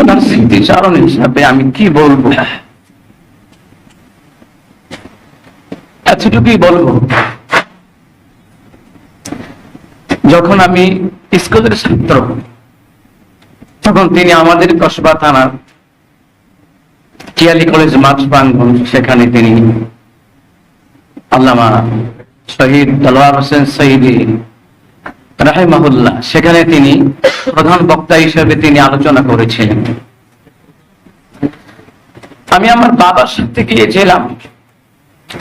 ওনার স্মৃতিচারণ হিসাবে আমি কি বলব? এতটুকুই বলব। যখন আমি স্কুলের ছাত্র, তখন তিনি আমাদের কসবা থানার কিয়ালি কলেজ প্রাঙ্গন সেখানে তিনি আল্লামা শহীদ তলোয়ার হোসেন শহীদি রাহেমাহুল্লাহ, সেখানে তিনি প্রধান বক্তা হিসেবে তিনি আলোচনা করেছিলেন। আমি আমার বাবার সাথে গিয়েছিলাম,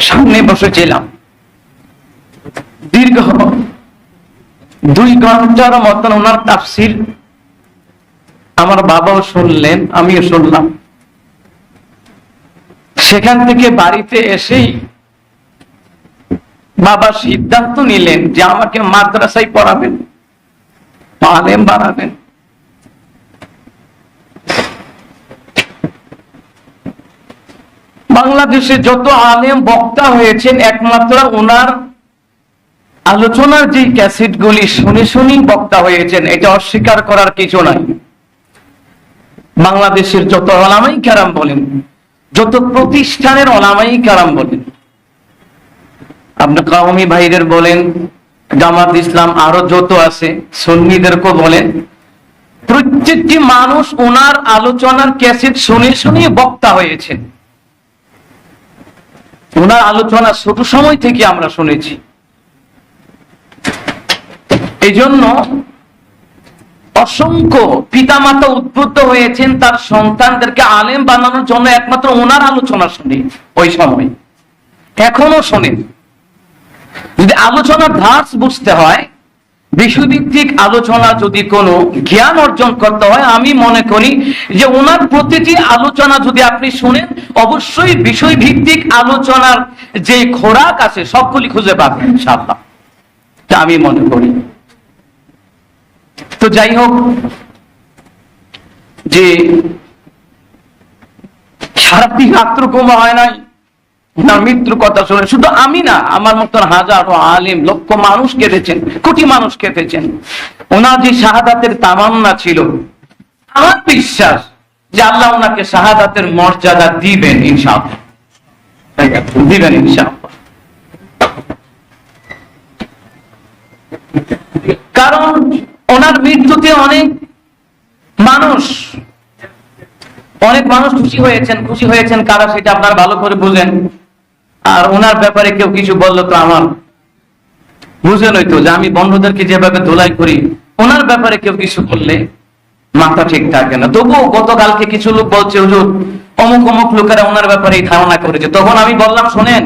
সামনে বসেছিলাম দীর্ঘ দুই ঘণ্টার মতন ওনার তাফসির আমার বাবাও শুনলেন, আমিও শুনলাম। সেখান থেকে বাড়িতে এসেই বাবা সিদ্ধান্ত নিলেন যে আমাকে মাদ্রাসায় পড়াবেন আলেম বানাবেন। বাংলাদেশে যত আলেম বক্তা হয়েছেন, একমাত্র ওনার আলোচনার যে ক্যাসেটগুলি শুনে শুনেই বক্তা হয়েছেন, এটা অস্বীকার করার কিছু নাই। বাংলাদেশের যত অলামাই কারাম বলেন, যত প্রতিষ্ঠানের অলামাই কারাম বলেন আপনার কাউমি ভাইদের বলেন, জামাত ইসলাম আরও যত আছে, সুন্নিদেরকেও বলেন, প্রত্যেকটি মানুষ ওনার আলোচনার ক্যাসেট শুনে শুনে বক্তা হয়েছেন। ওনার আলোচনা ছোট সময় থেকে আমরা শুনেছি। এই জন্য অসংখ্য পিতামাতা উদ্বুদ্ধ হয়েছেন, তার সন্তানদেরকে আলেম বানানোর জন্য একমাত্র ওনার আলোচনা শুনে, ওই সময়। এখনও শোনেন যদি আলোচনার ধাঁচ বুঝতে হয় বিষয়ভিত্তিক আলোচনা যদি কোনো জ্ঞান অর্জন করতে হয়, আমি মনে করি যে ওনার প্রতিটি আলোচনা যদি আপনি শুনেন, অবশ্যই বিষয়ভিত্তিক আলোচনার যে খোরাক আছে, সবগুলি খুঁজে পাবেন, ইনশাআল্লাহ। তা আমি মনে করি। তো যাই হোক, যে সারাটি রাত্র হয় নাই ওনার মৃত্যুর কথা শুনে শুধু আমি না, আমার মতন হাজারো আলিম, লক্ষ মানুষ কেঁদেছেন, কোটি মানুষ কেঁদেছেন। ওনার যে শাহাদাতের তামান্না ছিল, আমার বিশ্বাস যে আল্লাহ ওনাকে শাহাদাতের মর্যাদা দিবেন দিবেন কারণ ওনার মৃত্যুতে অনেক মানুষ অনেক মানুষ খুশি হয়েছেন খুশি হয়েছেন, কারা সেটা আপনারা ভালো করে বুঝেন। আর ওনার ব্যাপারে কেউ কিছু বলল তো আমার বুঝেন তো যে আমি বন্ধুদেরকে যেভাবে ধোলাই করি ওনার ব্যাপারে কেউ কিছু বললে মাথা ঠিক থাকে না। তবুও গতকালকে কিছু লোক বলছে, হুজুর, অমুক অমুক লোকেরা ওনার ব্যাপারে এই ধারণা করেছে। তখন আমি বললাম, শোনেন,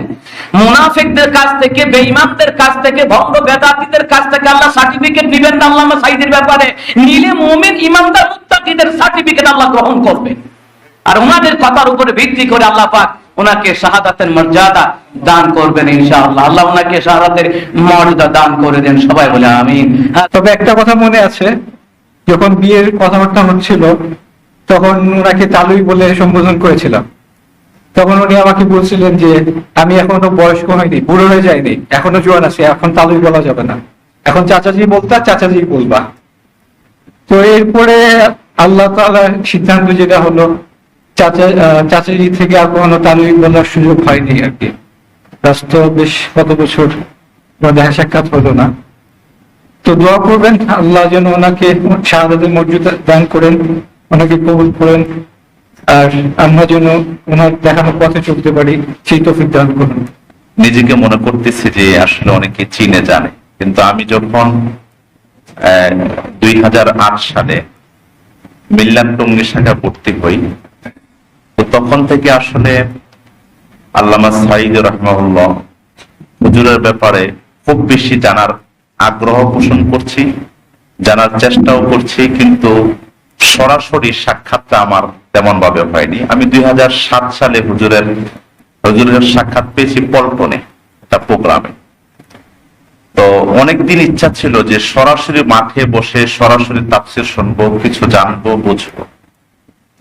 মুনাফিকদের কাছ থেকে, বেঈমানদের কাছ থেকে, ভণ্ড বেদাতিদের কাছ থেকে আল্লাহ সার্টিফিকেট দিবেন না আল্লাহ সাইদের ব্যাপারে। নিলে মুমিন ইমানদার মুত্তাকিদের সার্টিফিকেট আল্লাহ গ্রহণ করবে। আর ওনাদের কথার উপরে ভিত্তি করে আল্লাহ পাক ওনাকে শাহাদাতের মর্যাদা দান করবেন ইনশাআল্লাহ। আল্লাহ ওনাকে শাহাদাতের মর্যাদা দান করে দেন, সবাই বলে আমিন। হ্যাঁ তবে একটা কথা মনে আছে, যখন বিয়ের কথাবার্তা হচ্ছিল, তখন ওনাকে তালুই বলে সম্বোধন করেছিলাম। তখন উনি আমাকে বলছিলেন যে, আমি এখনও বয়স্ক হয়নি বুড়ো হয়ে যায়নি এখনও জোয়ান আছে, এখন তালুই বলা যাবে না। এখন চাচাজি বলতা, চাচাজি বলবা। তো এরপরে আল্লাহ তাআলা সিদ্ধান্ত যেটা হলো চাচা আহ, থেকে আর কখনো তালুই বলার সুযোগ হয়নি আর কি। রাস্ত বেশ কত বছর দেখা সাক্ষাৎ হলো না। তো দোয়া করবেন আল্লাহ যেন ওনাকে শাহাদাতের মর্যাদা দান করেন ওনাকে কবুল করেন আর আমরা যেন ওনার দেখানোর পথে চলতে পারি সেই তফিক দান করুন। নিজেকে মনে করতেছি যে আসলে অনেকে চিনে জানে কিন্তু আমি যখন দুই হাজার আট সালে মিল্লান টঙ্গি শাখা ভর্তি হই তখন থেকে আসলে আল্লামা সাইদ রহমাউল্লাহ হুজুরের ব্যাপারে খুব বেশি জানার আগ্রহ পোষণ করছি, জানার চেষ্টাও করছি, কিন্তু সরাসরি সাক্ষাৎটা আমার তেমন ভাবে হয়নি। আমি দুই হাজার সাত সালে হুজুরের হুজুরের সাক্ষাৎ পেয়েছি পল্টনে একটা প্রোগ্রামে। তো অনেকদিন ইচ্ছা ছিল যে সরাসরি মাঠে বসে সরাসরি তাফসির শুনব, কিছু জানব, বুঝব।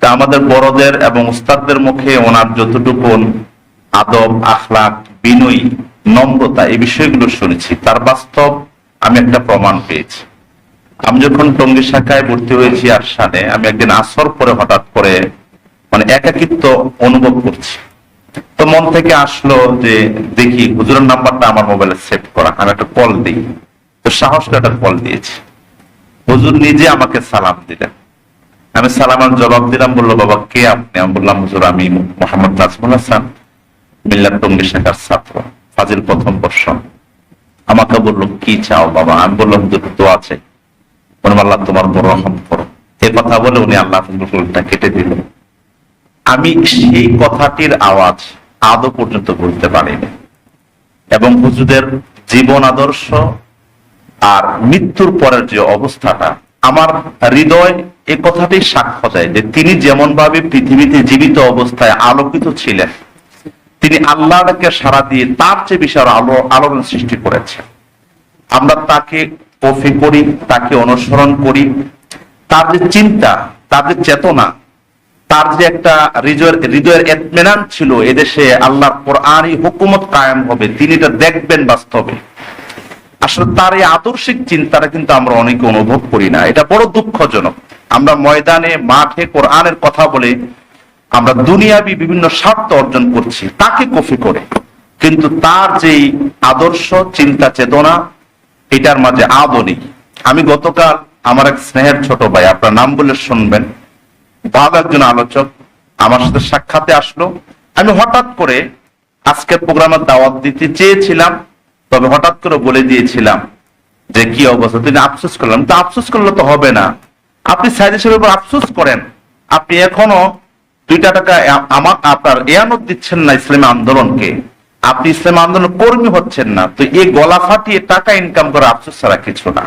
তা আমাদের বড়দের এবং উস্তাদদের মুখে ওনার যতটুকু আদব, আখলাক, বিনয়ী, নম্রতা এই বিষয়গুলো শুনেছি। তার বাস্তব আমি একটা প্রমাণ পেয়েছি। আমি যখন টঙ্গী শাখায় ভর্তি হয়েছি আরশাদে আমি একদিন আসর পরে হঠাৎ করে মানে একাকিত্ব অনুভব করছি। তো মন থেকে আসলো যে, দেখি, হুজুরের নাম্বারটা আমার মোবাইলে সেভ করা। আমি একটা কল দিই। তো সাহস করে একটা কল দিয়েছি। হুজুর নিজে আমাকে সালাম দিলেন। আমি সালামের জবাব দিলাম, বলল, বাবা, কে আপনি? আমি বললাম, হুজুর, আমি মোহাম্মদ নাজমুল হাসান, মিল্লাত টঙ্গী শাখার ছাত্র, ফাজিল প্রথম বর্ষ আমাকে বলল, কি চাও বাবা? আমি বললাম, হুজুর তো আছে আল্লাহ, তোমার বড় রহম করো। এ কথা বলে উনি আল্লাহ ফুলটা কেটে দিল। আমি সেই কথাটির আওয়াজ আদৌ পর্যন্ত বলতে পারিনি। এবং হুজুদের জীবন আদর্শ আর মৃত্যুর পরের যে অবস্থাটা, আমার হৃদয় এই কথাটি সাক্ষ্য দেয় যে তিনি যেমন ভাবে পৃথিবীতে জীবিত অবস্থায় আলোকিত ছিলেন, তিনি আল্লাহকে সারা দিয়ে তার চেয়ে বিশাল আলো আলোড়ন সৃষ্টি করেছেন। আমরা তাকে কফি করি, তাকে অনুসরণ করি। তার যে চিন্তা, তার যে চেতনা, তার যে একটা হৃদয়ের এতমেনান ছিল এদেশে আল্লাহর কোরআনই হুকুমত কায়েম হবে, তিনি এটা দেখবেন বাস্তবে। আসলে তার এই আদর্শিক চিন্তাটা কিন্তু আমরা অনেকে অনুভব করি না। এটা বড় দুঃখজনক। আমরা ময়দানে, মাঠে কোরআনের কথা বলে আমরা দুনিয়াবি বিভিন্ন স্বার্থ অর্জন করছি, তাকে কফি করে। কিন্তু তার যেই আদর্শ, চিন্তা, চেতনা, এটার মাঝে আদৌ নেই। আমি গতকাল আমার এক স্নেহের ছোট ভাই, আপনার নাম বলে শুনবেন ভালো একজন আলোচক আমার সাথে সাক্ষাতে আসলো। আমি হঠাৎ করে আজকের প্রোগ্রামের দাওয়াত দিতে চেয়েছিলাম, তবে হঠাৎ করে বলে দিয়েছিলাম যে, কি অবস্থা? তিনি আফসোস করলাম। তো আফসোস করলে তো হবে না। আপনি সাইদ উপর আফসোস করেন। আপনি এখনও দুইটা টাকা আমার আপনার এয়ানত দিচ্ছেন না ইসলামী আন্দোলনকে। আপনি ইসলামী আন্দোলন কর্মী হচ্ছেন না। তো এই গলা ফাটিয়ে টাকা ইনকাম করা আফসোস ছাড়া কিছু না।